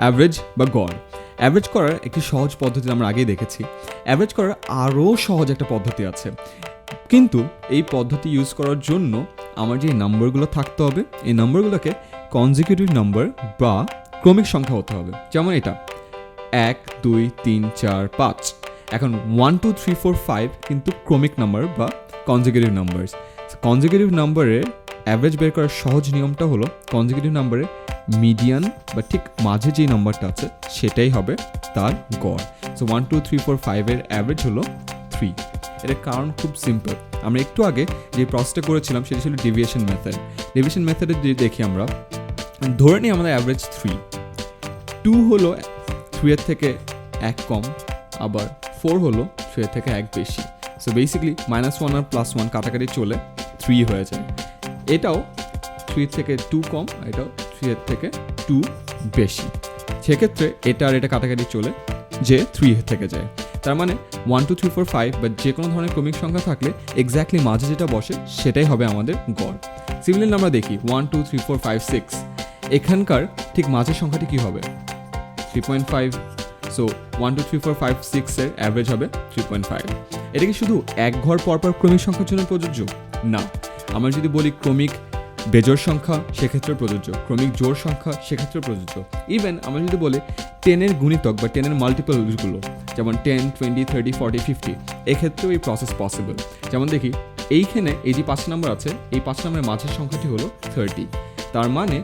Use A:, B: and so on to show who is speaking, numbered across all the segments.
A: Average বা গড়? Average করার একটি সহজ পদ্ধতি আমরা আগেই দেখেছি। অ্যাভারেজ করার আরও সহজ একটা পদ্ধতি আছে। কিন্তু এই পদ্ধতি ইউজ করার জন্য আমার যে নাম্বারগুলো থাকতে হবে, এই নাম্বারগুলোকে কনজিকিউটিভ নাম্বার বা ক্রমিক সংখ্যা হতে হবে। যেমন এটা। এক, দুই, তিন, চার, পাঁচ। এখন one two three four five কিন্তু ক্রমিক নাম্বার বা কনজিকিউটিভ নাম্বার কনজিকিউটিভ নাম্বারের অ্যাভারেজ বের করার সহজ নিয়মটা হলো কনজিকিউটিভ নাম্বারের মিডিয়ান বা ঠিক মাঝে যেই নাম্বারটা আছে, সেটাই হবে তার গড়। So one two three four ফাইভের অ্যাভারেজ হলো থ্রি এর কারণ খুব সিম্পল আমরা একটু আগে যে প্রসেসটা করেছিলাম, সেটা ছিল ডেভিয়েশন মেথড ডেভিয়েশন মেথডে যদি দেখি আমরা, ধরে নিই আমাদের অ্যাভারেজ থ্রি টু হলো থ্রি এর থেকে এক কম, আবার ফোর হলো থ্রি এর থেকে এক বেশি। সো বেসিক্যালি মাইনাস ওয়ান আর প্লাস ওয়ান কাটাকাটি চলে থ্রি হয়ে যায়। এটাও থ্রি থেকে টু কম, এটাও থ্রি এর থেকে টু বেশি। সেক্ষেত্রে এটা আর এটা কাটাকাটি চলে যে থ্রি থেকে যায়। তার মানে one two three four five বা যে কোনো ধরনের ক্রমিক সংখ্যা থাকলে এক্স্যাক্টলি মাঝে যেটা বসে সেটাই হবে আমাদের গড়। সিমিলার আমরা দেখি one two three four five six এখানকার ঠিক মাঝের সংখ্যাটি কী হবে? Three point five so one two three four five সিক্সের অ্যাভারেজ হবে থ্রি পয়েন্ট ফাইভ এটা কি শুধু এক ঘর পরপর ক্রমিক সংখ্যার জন্য প্রযোজ্য? না। আমরা যদি বলি ক্রমিক বেজোর সংখ্যা, সেক্ষেত্রে প্রযোজ্য। ক্রমিক জোর সংখ্যা, সেক্ষেত্রে প্রযোজ্য। ইভেন আমরা যদি বলি টেনের গুণিতক বা টেনের মাল্টিপলগুলো যেমন ten twenty thirty forty fifty এক্ষেত্রেও এই প্রসেস পসিবল যেমন দেখি, এইখানে এই যে পাঁচ নাম্বার আছে, এই পাঁচ নাম্বারের মাঝের সংখ্যাটি হলো থার্টি তার মানে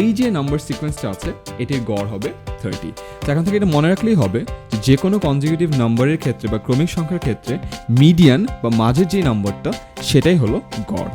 A: এই যে নাম্বার সিকোয়েন্সটা আছে, এটির গড় হবে থার্টি তো এখন থেকে এটা মনে রাখলেই হবে, যে যে কোনো কনজিকিউটিভ নাম্বারের ক্ষেত্রে বা ক্রমিক সংখ্যার ক্ষেত্রে মিডিয়ান বা মাঝের যে নাম্বারটা সেটাই হলো গড়।